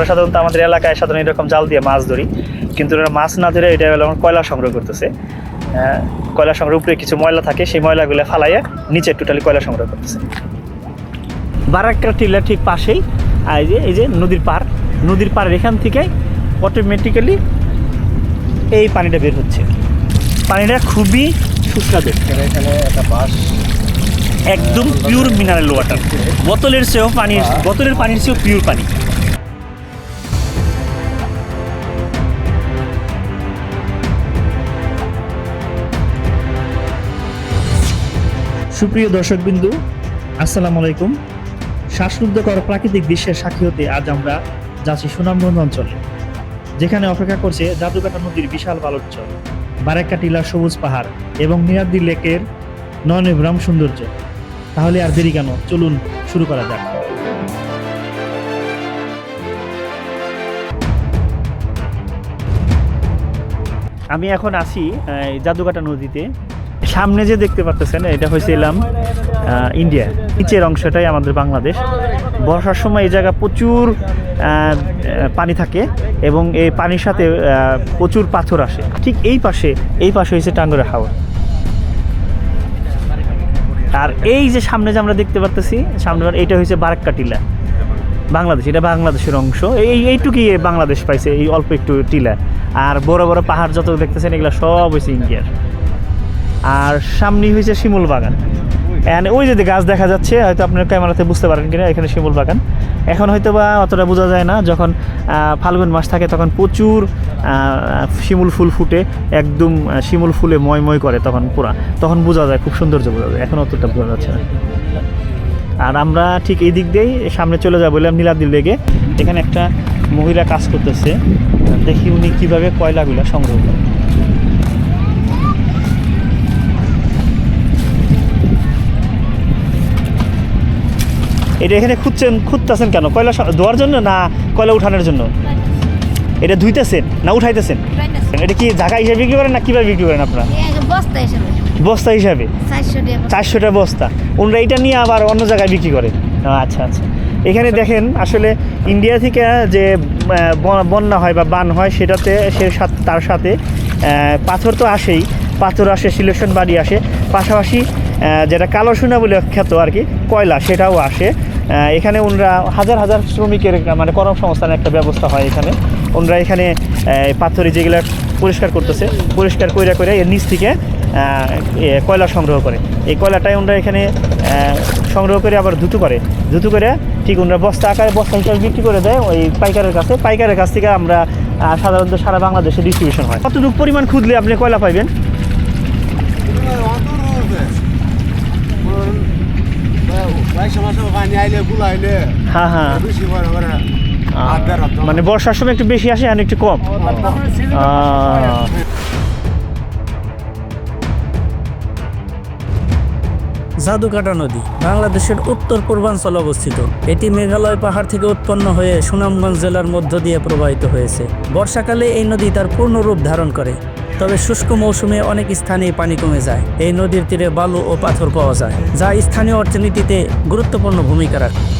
আমরা সাধারণত আমাদের এলাকায় সাধারণত এরকম জাল দিয়ে মাছ ধরি। কিন্তু ওরা মাছ না ধরে এটা হলো কয়লা সংগ্রহ করতেছে। আহ, কয়লা সংগ্রহ উপরে কিছু ময়লা থাকে সেই ময়লাগুলো ফালাইয়া নিচে টোটালি কয়লা সংগ্রহ করতেছে। বারাক্কা টিলার ঠিক পাশেই এই যে এই যে নদীর পার নদীর পাড়ের এখান থেকে অটোমেটিক্যালি এই পানিটা বের হচ্ছে। পানিটা খুবই সুস্বাদু। এখানে একটা বাস একদম পিওর মিনারেল ওয়াটার বোতলের চেয়েও পানি বোতলের পানির চেয়েও পিওর পানি। সুপ্রিয় দর্শকবিন্দু, আসসালামু আলাইকুম। শ্বাসরুদ্ধকর প্রাকৃতিক দৃশ্যের সাক্ষী হতে আজ আমরা যাচ্ছি সুনামগঞ্জ অঞ্চলে, যেখানে অপেক্ষা করছে জাদুকাটা নদীর বিশাল বালোচ্চর বারেক্কা টিলা সবুজ পাহাড় এবং নিরাদ্দি লেকের নয়নবিরাম সৌন্দর্য। তাহলে আর দেরি কেন? চলুন শুরু করা যাক। আমি এখন এই জাদুকাটা নদীতে। সামনে যে দেখতে পাচ্ছেন এটা হয়েছে এলাম ইন্ডিয়া। নিচের অংশটাই আমাদের বাংলাদেশ। বর্ষার সময় এই জায়গা প্রচুর পানি থাকে এবং এই পানির সাথে প্রচুর পাথর আসে। ঠিক এই পাশে এই পাশে হয়েছে টাঙ্গরের হাওর। আর এই যে সামনে যে আমরা দেখতে পারতেছি, সামনে এটা হয়েছে বারাক্কা টিলা বাংলাদেশ, এটা বাংলাদেশের অংশ। এই, এইটুকুই বাংলাদেশ পাইছে, এই অল্প একটু টিলা। আর বড় বড় পাহাড় যত দেখতেছেন, এগুলো সব হয়েছে ইন্ডিয়ার। আর সামনেই হয়েছে শিমুল বাগান। And ওই যে গাছ দেখা যাচ্ছে, হয়তো আপনার ক্যামেরাতে বুঝতে পারেন কিনা, এখানে শিমুল বাগান। এখন হয়তো বা অতটা বোঝা যায় না, যখন ফাল্গুন মাস থাকে তখন প্রচুর শিমুল ফুল ফুটে, একদম শিমুল ফুলে ময় ময় করে তখন পুরা। তখন বোঝা যায়, খুব সৌন্দর্য বোঝা যায়, এখন অতটা বোঝা যাচ্ছে না। আর আমরা ঠিক এই দিক দিয়েই সামনে চলে যাব বললাম নীলাদ্রি লেগে এখানে একটা মহিলা কাজ করতেছে। দেখি উনি কীভাবে কয়লাগুলো সংগ্রহ করেন এটা এখানে খুঁজছেন খুঁজতেছেন কেন? কয়লা ধোয়ার জন্য না কয়লা উঠানোর জন্য? এটা ধুইতেছেন না উঠাইতেছেন? এটা কি জায়গা হিসেবে বিক্রি করেন না কীভাবে বিক্রি করেন আপনারা? বস্তা হিসেবে। বস্তা হিসাবে? চারশোটা বস্তা। ওনারা এটা নিয়ে আবার অন্য জায়গায় বিক্রি করে। আচ্ছা আচ্ছা। এখানে দেখেন আসলে ইন্ডিয়া থেকে যে বন্যা হয় বা বান হয় সেটাতে সে তার সাথে পাথর তো আসেই। পাথর আসে সিলেকশন বাড়ি আসে। পাশাপাশি যেটা কালো সোনা বলে খ্যাত আর কি কয়লা সেটাও আসে। এখানে ওনারা হাজার হাজার শ্রমিকের মানে কর্মসংস্থানের একটা ব্যবস্থা হয় এখানে। ওনারা এখানে পাথরে যেগুলো পরিষ্কার করতেছে, পরিষ্কার কইরা করে এর নিচ থেকে কয়লা সংগ্রহ করে। এই কয়লাটাই ওনারা এখানে সংগ্রহ করে আবার ধুতু করে। ধুতু করে ঠিক ওনারা বস্তা আকারে বস্তা হিসাবে বিক্রি করে দেয় ওই পাইকারের কাছে। পাইকারের কাছ থেকে আমরা সাধারণত সারা বাংলাদেশে ডিস্ট্রিবিউশন হয়। কতটুকু পরিমাণ খুঁজলে আপনি কয়লা পাইবেন? মানে বর্ষার সময় একটু বেশি আসে আর একটু কম। জাদুকাটা নদী, বাংলাদেশের উত্তর পূর্বাঞ্চলে অবস্থিত। এটি মেঘালয় পাহাড় থেকে উৎপন্ন হয়ে সুনামগঞ্জ জেলার মধ্য দিয়ে প্রবাহিত হয়েছে। বর্ষাকালে এই নদী তার পূর্ণ রূপ ধারণ করে। তবে শুষ্ক মৌসুমে অনেক স্থানে পানি কমে যায়। এই নদীর তীরে বালু ও পাথর পাওয়া যায়, যা স্থানীয় অর্থনীতিতে গুরুত্বপূর্ণ ভূমিকা রাখে।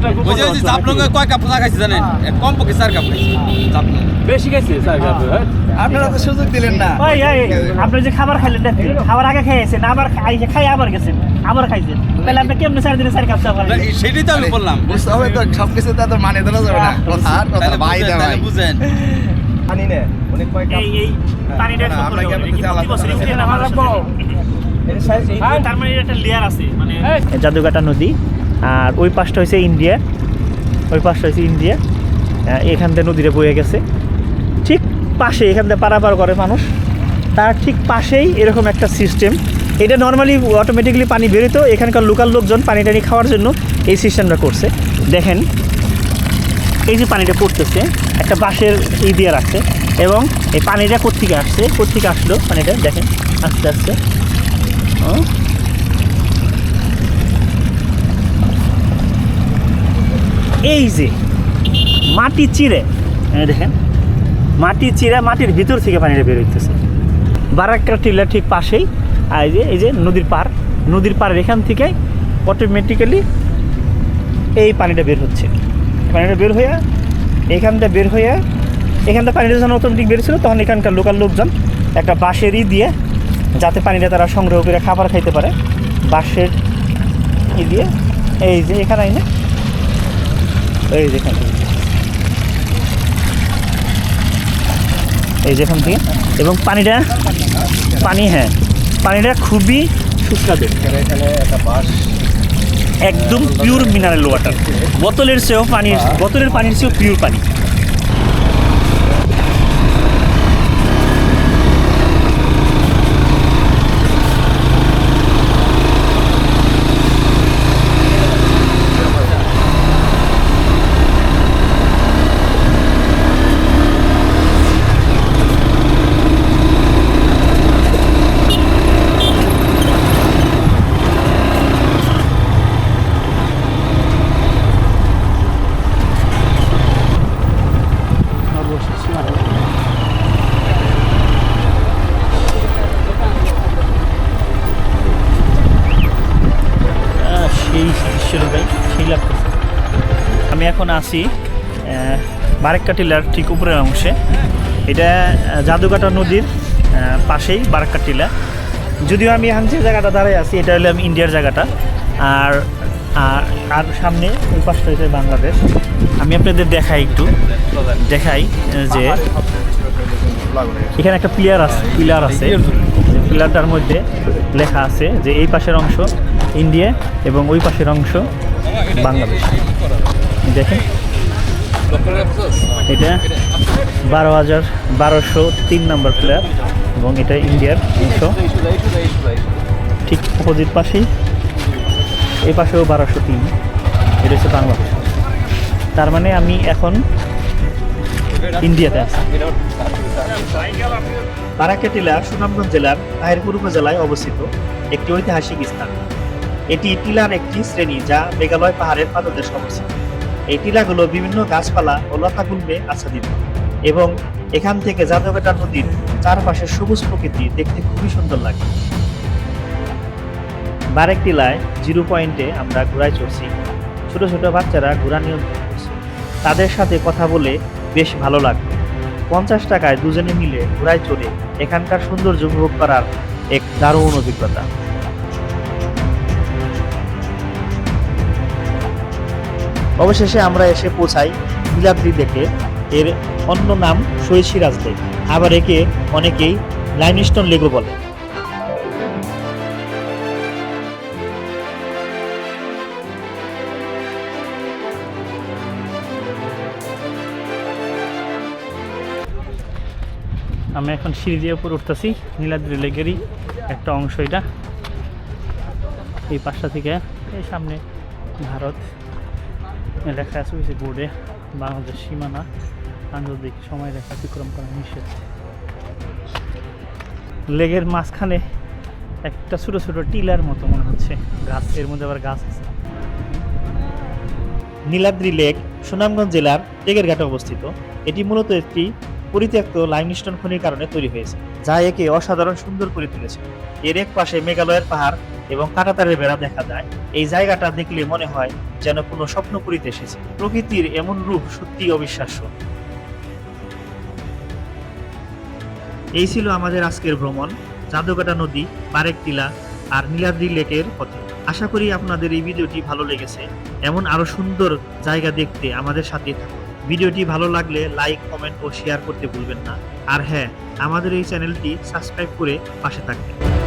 যে জাপলঙ্গে কয় কাপ চা খাইছে জানেন কম পক্ষে চার কাপ খাইছে বেশি গেছে স্যার আপনারা তো সুযোগ দিলেন না এই, আপনি যে খাবার খাইলেন খাবার আগে খেয়েছেন আবার খাই- খাই আবার গেছেন আবার খাইছেন তাহলে আপনি কেমনে চার দিনে চার কাপ চা খাবেন? সেটাই তো আমি বললাম বুঝতে হবে তো সবকিছু তো মানে দেওয়া যাবে না কথা আর কথা ভাই বুঝেন, ভাই বুঝেন জানি না অনেক কয় কাপ এই এই পানিটা না, আমরা কি আলাদা তার মানে একটা লেয়ার আছে মানে জাদুকাটা নদী আর ওই পাশটা হচ্ছে ইন্ডিয়া। ওই পাশটা হচ্ছে ইন্ডিয়া। এখান থেকে নদীটা বয়ে গেছে। ঠিক পাশে, এখান থেকে পারাপার করে মানুষ। তার ঠিক পাশেই এরকম একটা সিস্টেম এটা নর্মালি অটোমেটিকলি পানি বেরোতো এখানকার লোকাল লোকজন পানি টানি খাওয়ার জন্য এই সিস্টেমটা করছে। দেখেন, এই যে পানিটা পড়তেছে, একটা বাঁশের ই দিয়ে রাখছে এবং এই পানিটা কোত্থেকে আসছে? কোত্থেকে আসলো পানিটা? দেখেন, আস্তে আস্তে। এই যে, মাটি চিরে দেখেন, মাটি চিরে মাটির ভিতর থেকে পানিটা বের হইতেছে। বারাক্কা টিলা ঠিক পাশেই, আর এই যে এই যে নদীর পার নদীর পাড়ের এখান থেকে অটোমেটিক্যালি এই পানিটা বের হচ্ছে। পানিটা বের হয়ে এখানটা বের হয়ে এখানটা পানিটা যখন অটোমেটিক বেরিয়েছিল তখন এখানকার লোকাল লোকজন একটা বাঁশেরই দিয়ে, যাতে পানিটা তারা সংগ্রহ করে খাবার খাইতে পারে, বাঁশের ই দিয়ে, এই যে এখানে আইনে এই যেখান থেকে। এই যেখান থেকে। এবং পানিটা পানি হ্যাঁ পানিটা খুবই সুস্বাদু একদম পিওর মিনারেল ওয়াটার বোতলের চেয়েও পানির বোতলের পানির চেয়েও পিওর পানি আহ, সেই দৃশ্যটা ভাই সেই লাগতেছে আমি এখন আছি আহ, বারেক্কা টিলার ঠিক উপরের অংশে। এটা জাদুকাটা নদীর পাশেই বারাক্কা টিলা যদিও আমি এখন যে জায়গাটা দাঁড়ায় আছি এটা হলো আমি ইন্ডিয়ার জায়গাটা। আর আর আর সামনে ওই পাশটা হচ্ছে বাংলাদেশ। আমি আপনাদের দেখাই একটু। দেখাই যে এখানে একটা প্লেয়ার আছে পিলার আছে। পিলারটার মধ্যে লেখা আছে যে এই পাশের অংশ ইন্ডিয়া এবং ওই পাশের অংশ বাংলাদেশ। দেখেন। এটা বারো হাজার বারোশো তিন নম্বর প্লেয়ার এবং এটা ইন্ডিয়ার অংশ ঠিক অপোজিট পাশেই। এই পাশেও বারোশো তিন। এটা হচ্ছে বাংলাদেশ। তার মানে আমি এখন ইন্ডিয়াতে আছি। বারাকা সুনামগঞ্জ জেলার তাহিরপুর উপজেলায় অবস্থিত একটি ঐতিহাসিক স্থান। এটি টিলার একটি শ্রেণি যা মেঘালয় পাহাড়ের পাদদেশে অবস্থিত। এই টিলাগুলো বিভিন্ন গাছপালা ও লতাগুল্মে আচ্ছাদিত এবং এখান থেকে জাদুঘাটা নদীর চারপাশে সবুজ প্রকৃতি দেখতে খুবই সুন্দর লাগে। বারেক টিলায় জিরো পয়েন্টে আমরা ঘোড়ায় চড়ছি। ছোট ছোট বাচ্চারা ঘোড়া নিয়ন্ত্রণ করছে। তাদের সাথে কথা বলে বেশ ভালো লাগল। পঞ্চাশ টাকায় দুজনে মিলে ঘোড়ায় চড়ে এখানকার সৌন্দর্য উপভোগ করার এক দারুণ অভিজ্ঞতা। অবশেষে আমরা এসে পৌঁছাই নীলাদ্রি দেখে। এর অন্য নাম সৈসিরাজ লেক আবার একে অনেকেই লাইমস্টোন লেগও বলে। আমি এখন সিঁড়ি দিয়ে উপর উঠতেছি। নীলাদ্রি লেকেরই একটা অংশ এটা। এই পাশটা থেকে এই সামনে ভারত। লেখা আছে যে বোর্ডে, বাংলাদেশ সীমানা আন্তর্জাতিক সময় রেখা অতিক্রম করা নিষেধ। লেগের মাঝখানে একটা ছোট ছোট টিলার মতো মনে হচ্ছে। গাছ, এর মধ্যে আবার গাছ আছে। নীলাদ্রি লেক, সুনামগঞ্জ জেলার টেকের ঘাটে অবস্থিত। এটি মূলত একটি পরিত্যক্ত লাইমস্টোন খনির কারণে তৈরি হয়েছে, যা একে অসাধারণ সুন্দর করে তুলেছে। এর এক পাশে মেঘালয়ের পাহাড় এবং কাঁটাতারের বেড়া দেখা যায়। এই জায়গাটা দেখলে মনে হয় যেন কোনো স্বপ্নপুরীতে এসেছে। প্রকৃতির এমন রূপ সত্যি অবিশ্বাস্য। এই ছিল আমাদের আজকের ভ্রমণ। জাদুকাটা নদী, বারেক টিলা আর নীলাদ্রি লেকের পথে। আশা করি আপনাদের এই ভিডিওটি ভালো লেগেছে। এমন আরও সুন্দর জায়গা দেখতে আমাদের সাথে থাকুন। ভিডিওটি ভালো লাগলে লাইক, কমেন্ট ও শেয়ার করতে ভুলবেন না। আর হ্যাঁ আমাদের এই চ্যানেলটি সাবস্ক্রাইব করে পাশে থাকবেন।